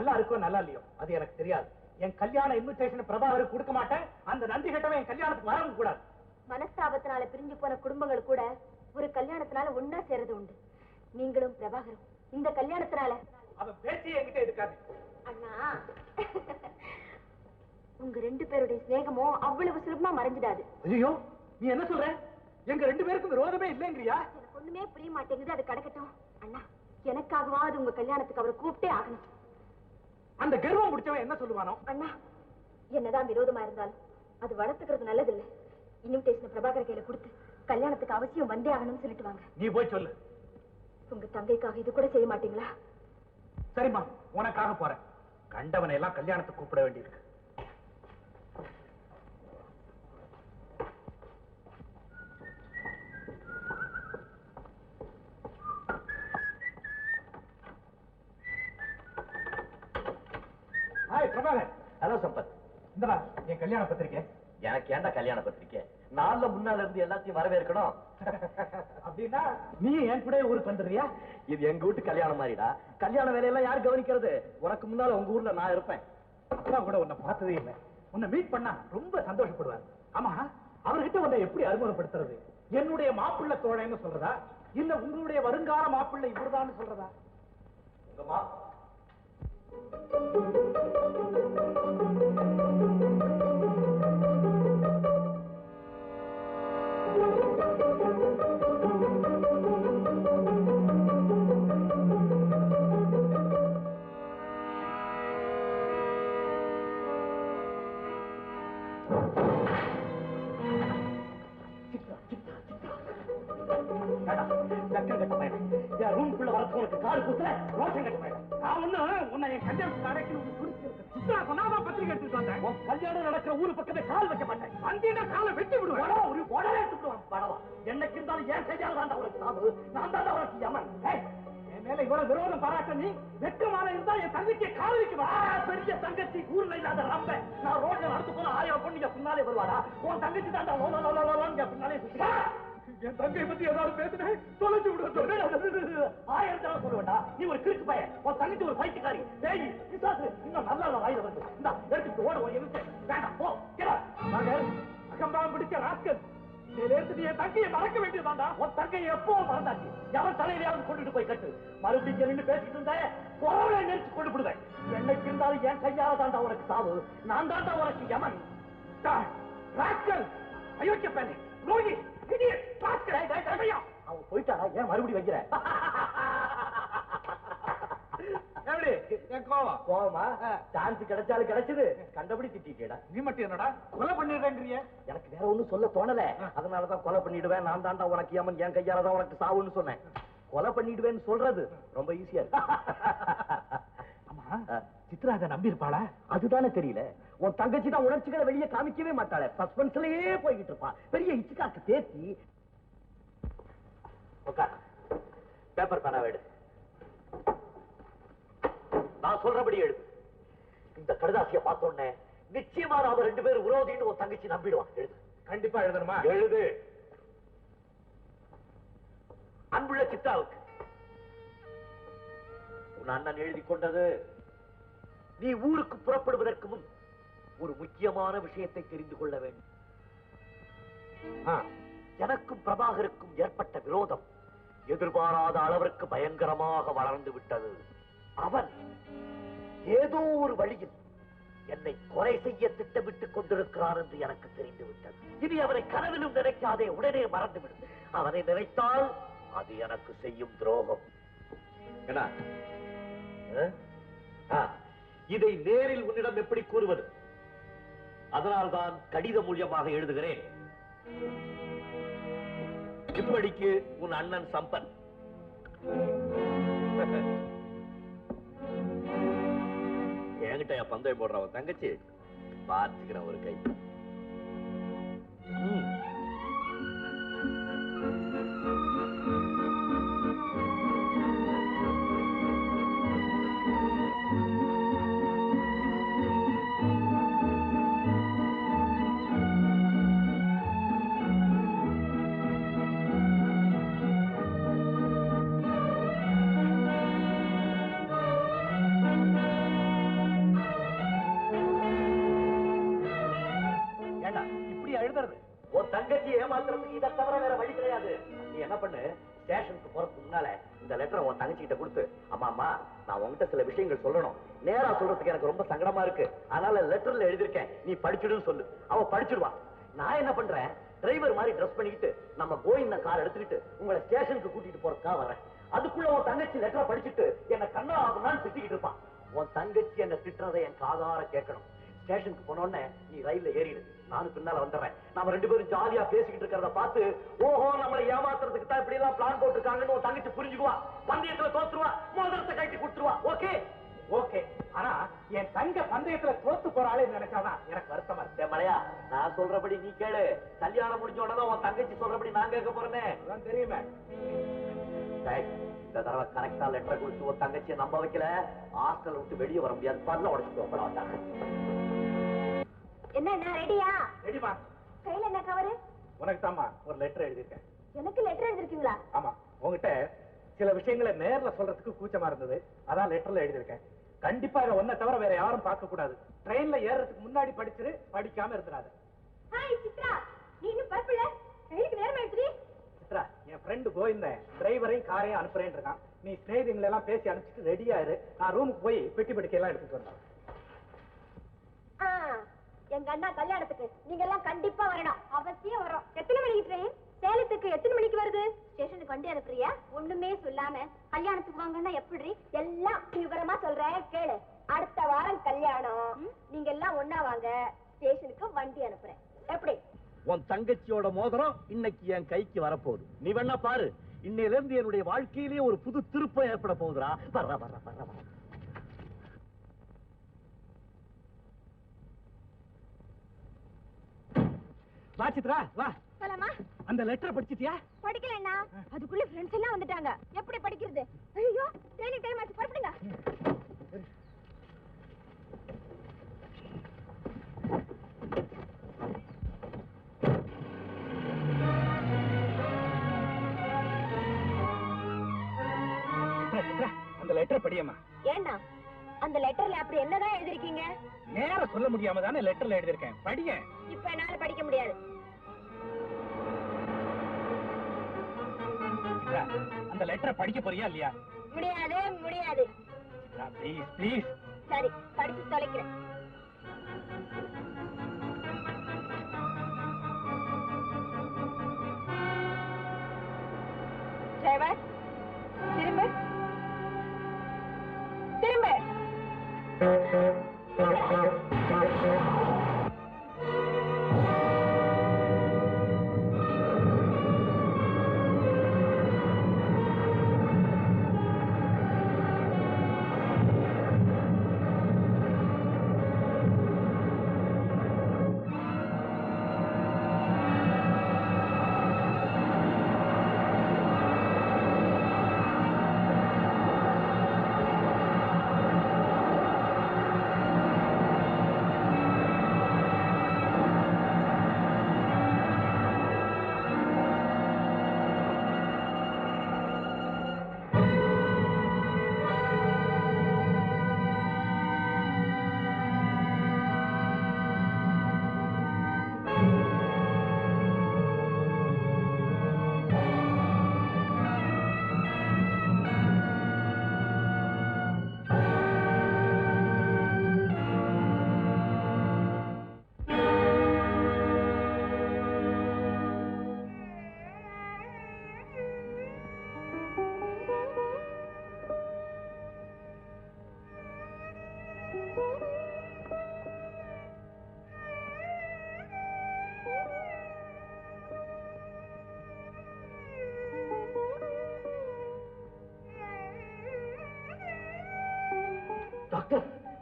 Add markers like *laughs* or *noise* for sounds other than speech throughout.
நல்லா இருக்கோ நல்லா இல்லையோ? அது எனக்கு தெரியாது. என் கல்யாண இன்விடேஷன் பிரபாகருக்கு கொடுக்க மாட்டேன். அந்த நன்றி கட்டவன் என் கல்யாணத்துக்கு வரவும் கூடாது. மனஸ்தாபத்தினால பிரிஞ்சு போன குடும்பங்கள் கூட ஒரு கல்யாணத்தினால ஒன்னா சேர்றது உண்டு. நீங்களும் பிரபாகரும். இந்த கல்யாணத்தினால. அவன் பேச்சு என்கிட்ட எடுக்காது. அண்ணா. உங்க ரெண்டு பேருடைய சிநேகமும் அவ்வளவு சுலபமா மறைஞ்சிடாது. ஐயோ நீ என்ன சொல்ற? எங்க ரெண்டு பேருக்கும் விரோதமே இல்லைங்கிறியா? எனக்கு ஒண்ணுமே புரிய மாட்டேங்குது. அது கிடக்கட்டும். அண்ணா எனக்காகவாவது உங்க கல்யாணத்துக்கு அவரை கூப்பிட்டே ஆகணும். அந்த கர்வம் முடிச்சவன் என்ன சொல்லுவானோ? அண்ணா என்னதான் விரோதமா இருந்தாலும் அது வளர்த்துக்கிறது நல்லதில்லை. இன்விடேஷன் பிரபாகர் கையில கொடுத்து கல்யாணத்துக்கு அவசியம் வந்தே ஆகணும்னு சொல்லிட்டு வாங்க. நீ போய் சொல்லு. உங்க தங்கைக்காக இது கூட செய்ய மாட்டீங்களா? சரிம்மா உனக்காக போறேன். கண்டவனை எல்லாம் கல்யாணத்துக்கு கூப்பிட வேண்டியிருக்கு ஹாய் பிரபாகர் ஹலோ சம்பத் இந்தடா என் கல்யாண பத்திரிக்கை. எனக்கு ஏன்டா கல்யாண பத்திரிக்கை? நாள்ல முன்னால இருந்து எல்லாத்தையும் வரவேற்கணும். *laughs* அப்படின்னா நீ என் கூட ஊருக்கு வந்துடுறியா? இது எங்க வீட்டு கல்யாணம் மாதிரிடா. கல்யாண வேலையெல்லாம் யார் கவனிக்கிறது? உனக்கு முன்னால உங்க ஊர்ல நான் இருப்பேன். அப்பா கூட உன்னை பார்த்ததே இல்லை. உன்னை மீட் பண்ணா ரொம்ப சந்தோஷப்படுவார். ஆமா அவர்கிட்ட உன்னை எப்படி அறிமுகப்படுத்துறது? என்னுடைய மாப்பிள்ளை தோழன்னு சொல்றதா? இல்ல உங்களுடைய வருங்கால மாப்பிள்ளை இவர்தான் சொல்றதா? உங்க சொன்னாதான் பத்திரிக்கை எடுத்துட்டு வந்தேன். உன் கல்யாணம் நடக்கிற ஊரு பக்கத்துல கால் வைக்க மாட்டேன். வந்தீங்கன்னா காலை வெட்டி விடுவேன். ஒரு உடனே எடுத்துட்டு விடுவான் படவா என்னைக்கு இருந்தாலும் ஏன் கையால் தான் உனக்கு சாவு. நான் தான் உனக்கு யமன். என் மேல இவ்வளவு விரோதம் பாராட்ட நீ வெட்கமான இருந்தா என் தங்கச்சியை காதலிக்கு வா. பெரிய தங்கச்சி ஊர்ல இல்லாத ரம்ப. நான் ரோட்ல நடந்து போன ஆயிரம் பொண்ணு பின்னாலே வருவாடா. உன் தங்கச்சி தான் பின்னாலே சுத்தி என் தங்கை பத்தி ஏதாவது பேசுனேன் தொலைச்சு விடுவேன் ஆயிரம் தடவை சொல்லுவேண்டா நீ ஒரு கிறுக்கு பையன். உன் தங்கச்சி ஒரு பைத்தியக்காரி. பேய் பிசாசு இன்னும் நல்லா இல்ல வாயில வந்து. இந்தா எடுத்துட்டு ஓட ஒரு இருக்கு வேண்டாம் போ கிடா மகள் அகம்பாம் பிடிச்ச ராஸ்கல். இதிலிருந்து நீ என் தங்கையை மறக்க வேண்டியதாண்டா உன் தங்கையை எப்போ மறந்தாச்சு. எவன் தலையிலையாவது கொண்டுட்டு போய் கட்டு. மறுபடியும் நின்று பேசிட்டு இருந்தா குறவனை நெரிச்சு கொண்டு விடுவேன். என்னைக்கு இருந்தாலும் என் கையால தாண்டா உனக்கு சாவு. நான் தாண்டா உனக்கு யமன். ராஸ்கல். அயோக்கிய rascal. அவன் போயிட்டாரா ஏன் மறுபடியும் வைக்கிற? எப்படி? என் கோவம்? கோவமா? சான்ஸ் கிடைச்சாலும் கிடைச்சது. கண்டபடி திட்டிட்டேடா. நீ மட்டும் என்னடா கொலை பண்ணிடுறேங்கிறிய எனக்கு வேற ஒண்ணும் சொல்ல தோணல. அதனாலதான் கொலை பண்ணிடுவேன். நான் தாண்டா உனக்கு ஏமன் என் கையால தான் உனக்கு சாவுன்னு சொன்னேன். கொலை பண்ணிடுவேன்னு சொல்றது ரொம்ப ஈஸியா ஆமா. சித்ரா அதை நம்பி இருப்பாளா அதுதானே தெரியல. உன் தங்கச்சி தான் உணர்ச்சிகளை வெளியே காமிக்கவே மாட்டாளே. சஸ்பென்ஸ்லயே போய்கிட்டு இருப்பா. பெரிய இச்சுக்காக்கு தேத்தி பேப்பர் பேனா நான் சொல்றபடி எழுது இந்த கடுதாசிய பார்த்தோன்னே நிச்சயமா நாம ரெண்டு பேரும் விரோதின்னு உன் தங்கச்சி நம்பிடுவான் எழுது. கண்டிப்பா எழுதணுமா? எழுது. அன்புள்ள சித்தாவுக்கு உன் அண்ணன் எழுதி கொண்டது. நீ ஊருக்கு புறப்படுவதற்கு முன் ஒரு முக்கியமான விஷயத்தை தெரிந்து கொள்ள வேண்டும். எனக்கும் பிரபாகருக்கும் ஏற்பட்ட விரோதம் எதிர்பாராத அளவிற்கு பயங்கரமாக வளர்ந்து விட்டது. அவன் ஏதோ ஒரு வழியில் என்னை கொலை செய்ய திட்டமிட்டுக் கொண்டிருக்கிறார் என்று எனக்கு தெரிந்துவிட்டது இனி அவனை கனவிலும் நினைக்காதே உடனே மறந்துவிடும் அவனை நினைத்தால் அது எனக்கு செய்யும் துரோகம். என்ன? ஆ, இதை நேரில் உன்னிடம் எப்படி கூறுவது? அதனால்தான் கடித மூலியமாக எழுதுகிறேன். இப்படிக்கு உன் அண்ணன் சம்பன். என்கிட்ட என் பந்தயம் போடுறவன் தங்கச்சி. பார்த்துக்கிறேன் ஒரு கை. தங்கச்சி ஏமாத்துறதுக்கு இதை தவிர வேற வழி கிடையாது. நீ என்ன பண்ணு? ஸ்டேஷனுக்கு போறதுக்கு முன்னால இந்த லெட்டரை உன் தங்கச்சி கிட்ட கொடுத்து அம்மா அம்மா நான் உன்கிட்ட சில விஷயங்கள் சொல்லணும். நேரா சொல்றதுக்கு எனக்கு ரொம்ப சங்கடமா இருக்கு. அதனால லெட்டர்ல எழுதிருக்கேன் நீ படிச்சுடுன்னு சொல்லு. அவ படிச்சிடுவா நான் என்ன பண்றேன்? டிரைவர் மாதிரி ட்ரெஸ் பண்ணிக்கிட்டு நம்ம கோயிந்த கார் எடுத்துக்கிட்டு உங்களை ஸ்டேஷனுக்கு கூட்டிட்டு போறதுக்காக வரேன் அதுக்குள்ள உன் தங்கச்சி லெட்டரை படிச்சுட்டு என்ன கண்ணா ஆகுனான்னு திட்டிக்கிட்டு இருப்பான். உன் தங்கச்சி என்ன திட்டுறதை என் காதார கேட்கணும். ஸ்டேஷனுக்கு போனோடனே நீ ரயில்ல ஏறிடு. நானும் பின்னால வந்துடுறேன். நாம ரெண்டு பேரும் ஜாலியா பேசிக்கிட்டு இருக்கிறத பார்த்து ஓஹோ நம்மளை ஏமாத்துறதுக்கு தான் இப்படி எல்லாம் பிளான் போட்டிருக்காங்கன்னு உன் தங்கச்சி புரிஞ்சுக்குவா. பந்தயத்துல தோத்துருவா. மோதிரத்தை கட்டி கொடுத்துருவா. ஓகே? ஓகே. ஆனா என் தங்க பந்தயத்துல தோத்து போறாளே நினைச்சாதான் எனக்கு வருத்தமா இருக்கு. மலையா நான் சொல்றபடி நீ கேளு. கல்யாணம் முடிஞ்ச உடனே உன் தங்கச்சி சொல்றபடி நான் கேட்க போறேனே. அதான் தெரியுமே. இந்த தடவை கரெக்டா லெட்டர் கொடுத்து உன் தங்கச்சியை நம்ப வைக்கல. ஹாஸ்டல் விட்டு வெளியே வர முடியாது. பல்ல உடச்சுட்டு போறாங்க என்ன ரெடியா ரெடிமா கையில என்ன கவரு உனக்கு தாம்மா ஒரு லெட்டர் எழுதியிருக்கேன். எனக்கு லெட்டர் எழுதிருக்கீங்களா ஆமா உங்ககிட்ட சில விஷயங்களை நேர்ல சொல்றதுக்கு கூச்சமா இருந்தது. அதான் லெட்டர்ல எழுதியிருக்கேன். கண்டிப்பா இதை ஒன்ன தவிர வேற யாரும் பார்க்க கூடாது. ட்ரெயின்ல ஏறதுக்கு முன்னாடி படிச்சிரு படிக்காம இருந்துடாத ஹாய் சித்ரா. நீ இன்னும் பரப்பில்ல ரயிலுக்கு நேரம் ஆயிடுச்சு சித்ரா என் ஃப்ரெண்டு கோவிந்தன் டிரைவரையும் காரையும் அனுப்புறேன்னு இருக்கான். நீ ஸ்நேகிதிங்களை எல்லாம் பேசி அனுப்பிச்சிட்டு ரெடியா இரு. நான் ரூமுக்கு போய் பெட்டி படுக்கையெல்லாம் எடுத்துட்டு வந்தேன் எங்க அண்ணா கல்யாணத்துக்கு. நீங்க எல்லாம் கண்டிப்பா வரணும். அவசியம் வரோம். எத்தனை மணிக்கு ட்ரெயின் சேலத்துக்கு எத்தனை மணிக்கு வருது? ஸ்டேஷனுக்கு வண்டி அனுப்புறியா? ஒண்ணுமே சொல்லாம கல்யாணத்துக்கு வாங்கன்னா எப்படி எல்லாம் விவரமா சொல்றேன். கேளு. அடுத்த வாரம் கல்யாணம். நீங்க எல்லாம் ஒண்ணா வாங்க. ஸ்டேஷனுக்கு வண்டி அனுப்புறேன். எப்படி? உன் தங்கச்சியோட மோதிரம் இன்னைக்கு என் கைக்கு வரப்போகுது. நீ வேணா பாரு. இன்னையில இருந்து என்னுடைய வாழ்க்கையிலேயே ஒரு புது திருப்பம் ஏற்பட போகுதுடா. வர்ற வர்ற வர்ற வர்ற. வா சித்ரா வா. போலாமா? அந்த லெட்டரை படிச்சிட்டியா? படிக்கலண்ணா. அதுக்குள்ள ஃப்ரெண்ட்ஸ் எல்லாம் வந்துட்டாங்க. எப்படி படிக்கிறது? ஐயோ ட்ரெயினிங் டைம் ஆச்சு புறப்படுங்க அந்த லெட்டரை படியம்மா. ஏண்ணா அந்த லெட்டர்ல அப்படி என்னதான் எழுதிருக்கீங்க? நேரா சொல்ல முடியாம தானே லெட்டர்ல எழுதியிருக்கேன். படிங்க. இப்ப என்னால படிக்க முடியாது. அந்த லெட்டரை படிக்க போறியா இல்லையா? முடியாது முடியாது. ப்ளீஸ் ப்ளீஸ் சரி படிச்சு தொலைக்கிறேன். டிரைவர்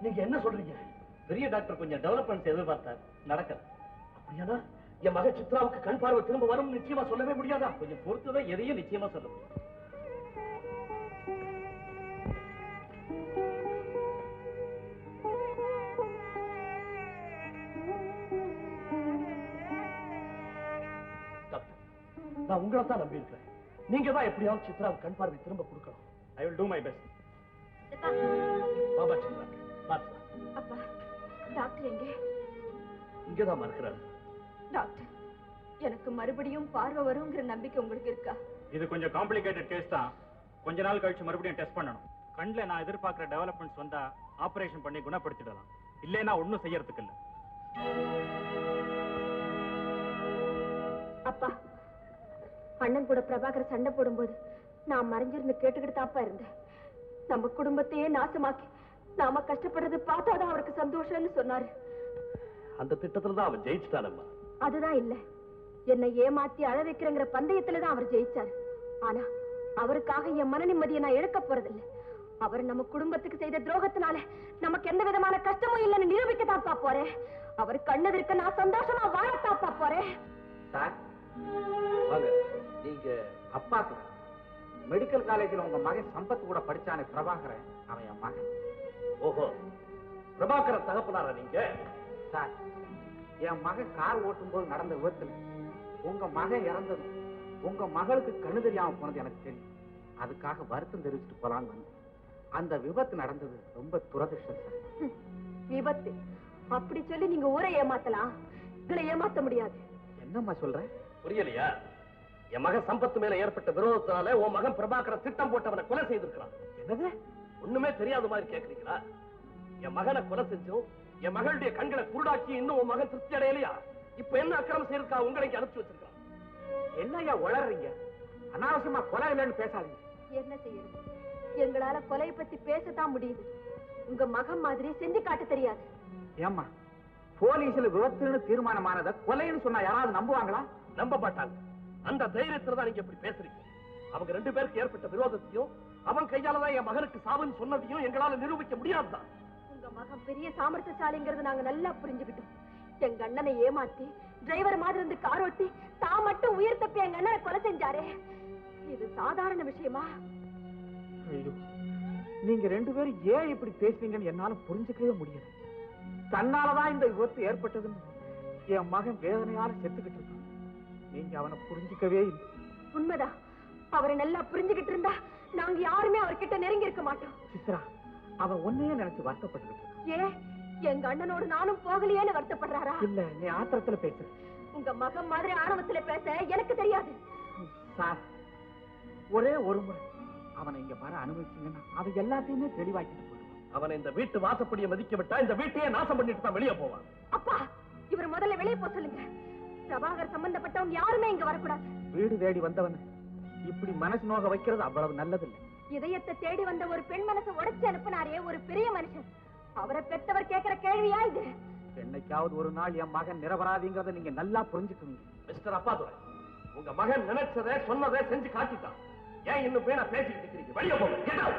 நீங்க என்ன சொல்றீங்க? பெரிய டாக்டர் கொஞ்சம் டெவலப்மெண்ட்ஸ் எதிர்பார்த்தார். நடக்கல. அப்படியானா? என் மக சித்ராவுக்கு கண் பார்வை திரும்ப வரும் நிச்சயமா சொல்லவே முடியாதா? கொஞ்சம் பொறுத்துதான் எதையும் நிச்சயமா சொல்ல முடியும். டாக்டர், நான் உங்களை தான் நம்பி இருக்கிறேன் நீங்க தான் எப்படியாவது சித்ராவுக்கு கண் பார்வை திரும்ப கொடுக்கணும். I will do my best Baba Chitra. அப்பா டாக்டர் எங்க? இங்கதான் மறுக்கிறாரு டாக்டர் எனக்கு மறுபடியும் பார்வை வருங்கிற நம்பிக்கை உங்களுக்கு இருக்கா? இது கொஞ்சம் காம்ப்ளிகேட்டட் கேஸ் தான். கொஞ்ச நாள் கழிச்சு மறுபடியும் டெஸ்ட் பண்ணணும். கண்ணில் நான் எதிர்பார்க்குற டெவலப்மெண்ட்ஸ் வந்தா ஆபரேஷன் பண்ணி குணப்படுத்திடலாம். இல்லைன்னா ஒன்றும் செய்யறதுக்கு இல்லை. அப்பா அண்ணன் கூட பிரபாகர் சண்டை போடும்போது நான் மறைஞ்சிருந்து கேட்டுக்கிட்டு தாப்பா இருந்தேன். நம்ம குடும்பத்தையே நாசமாக்கி நாம கஷ்டப்படுறது பார்த்தாதான் அவருக்கு சந்தோஷம்னு சொன்னாரு. அந்த திட்டத்துல தான் அவன் ஜெயிச்சுட்டானம்மா. அதுதான் இல்ல. என்னை ஏமாத்தி அழ வைக்கிறங்கிற பந்தயத்துல தான் அவர் ஜெயிச்சார். ஆனா அவருக்காக என் மன நிம்மதியை நான் இழக்க போறதில்ல. அவர் நம்ம குடும்பத்துக்கு செய்த துரோகத்தினால நமக்கு எந்த விதமான கஷ்டமும் இல்லைன்னு நிரூபிக்க தாப்பா போறேன் அவர் கண்ணதிர்க்க நான் சந்தோஷமா வாழத்தாப்பா போறேன் சார் வாங்க. நீங்க அப்பாக்கு மெடிக்கல் காலேஜ்ல உங்க மகன் சம்பத் கூட படிச்சானே பிரபாகரன்? அவன் என் மகன். ஓஹோ. பிரபாகரன் தகப்பனாரா நீங்க? சார் என் மகன் கார் ஓட்டும் போது நடந்த விபத்துல உங்க மகன் இறந்தது உங்க மகளுக்கு கண்ணு தெரியாம போனது எனக்கு தெரியும். அதுக்காக வருத்தம் தெரிவிச்சுட்டு போலான்னு வந்தேன். அந்த விபத்து நடந்தது ரொம்ப துரதிருஷ்டம் சார். விபத்து? அப்படி சொல்லி நீங்க ஊரை ஏமாத்தலாம். இதுல ஏமாத்த முடியாது. என்னம்மா சொல்ற? புரியலையா? என் மகன் சம்பத்து மேல ஏற்பட்ட விரோதத்தினால உன் மகன் பிரபாகரன் திட்டம் போட்டவனை கொலை செய்திருக்கிறான். என்னது? ஒண்ணுமே தெரியாத மாதிரி கேக்குறீங்களா? என் மகனை கொலை செஞ்சும் என் மகளுடைய கண்களை குருடாக்கி இன்னும் உன் மகன் திருப்தி அடையலையா? இப்ப என்ன அக்கிரமம் செய்யறதுக்கா உங்களை அனுப்பிச்சு வச்சிருக்கான். என்னய்யா உளறீங்க? அனாவசியமா கொலை இல்லைன்னு பேசாதீங்க. என்ன செய்யறது? எங்களால கொலையை பத்தி பேசத்தான் முடியுது. உங்க மகன் மாதிரி செஞ்சு காட்ட தெரியாது. ஏம்மா போலீஸ்ல விபத்துன்னு தீர்மானமானதை கொலைன்னு சொன்னா யாராவது நம்புவாங்களா? நம்ப மாட்டாங்க. அந்த தைரியத்துல தான் நீங்க இப்படி பேசுறீங்க. அவங்க ரெண்டு பேருக்கு ஏற்பட்ட விரோதத்தையும் அவன் கையாலதான் என் மகனுக்கு சாவுன்னு சொன்னதையும் எங்களால நிரூபிக்க முடியாதுதான். உங்க மகன் பெரிய சாமர்த்தியசாலிங்கிறது நாங்க நல்லா புரிஞ்சுக்கிட்டோம். எங்க அண்ணனை ஏமாத்தி டிரைவர் மாதிரி இருந்து கார் ஓட்டி தான் மட்டும் உயிர் தப்பி எங்க அண்ணனை கொலை செஞ்சாரே. இது சாதாரண விஷயமா? நீங்க ரெண்டு பேரும் ஏன் இப்படி பேசுறீங்கன்னு என்னால புரிஞ்சுக்கவே முடியல. தன்னாலதான் இந்த விபத்து ஏற்பட்டதுன்னு என் மகன் வேதனையால செத்துக்கிட்டு இருக்கான். நீங்க அவனை புரிஞ்சுக்கவே இல்லை. உண்மைதான் அவரை நல்லா புரிஞ்சுகிட்டு இருந்தா நாங்க யாருமே அவர்கிட்ட நெருங்கி இருக்க மாட்டோம். சித்ரா அவன் ஒன்னையே நினைச்சு இருக்கான். ஏன் எங்க அண்ணனோடு நானும் போகலையேன்னு வருத்தப்படுறாரா? இல்ல நீ ஆத்திரத்துல பேசுற உங்க மகன் மாதிரி ஆணவத்துல பேச எனக்கு தெரியாது. சார் ஒரே ஒரு முறை அவனை இங்க வர அனுபவிச்சீங்கன்னா அவன் எல்லாத்தையுமே தெளிவாக்கிட்டு போயிடுவான். அவனை இந்த வீட்டு வாசப்படியை மதிக்க விட்டா இந்த வீட்டையே நாசம் பண்ணிட்டு தான் வெளியே போவான். அப்பா இவர் முதல்ல வெளியே போக சொல்லுங்க. பிரபாகர் சம்பந்தப்பட்டவங்க யாருமே இங்க வரக்கூடாது. வீடு தேடி வந்தவன் இப்படி மனசு நோக வைக்கிறது அவ்வளவு நல்லதில்லை. இதயத்தை தேடி வந்த ஒரு பெண் மனசை உடைச்சு அனுப்புனாரே ஒரு பெரிய மனுஷன். அவரை பெத்தவர் கேட்கிற கேள்வியா இது? என்னைக்காவது ஒரு நாள் என் மகன் நிரபராதிங்கிறத நீங்க நல்லா புரிஞ்சுக்குவீங்க. மிஸ்டர் அப்பாதுரை உங்க மகன் நினைச்சதை சொன்னதை செஞ்சு காட்டிட்டான். ஏன் இன்னும் பேனா பேசிக்கிட்டு இருக்கிறீங்க? வெளியே போங்க. Get out.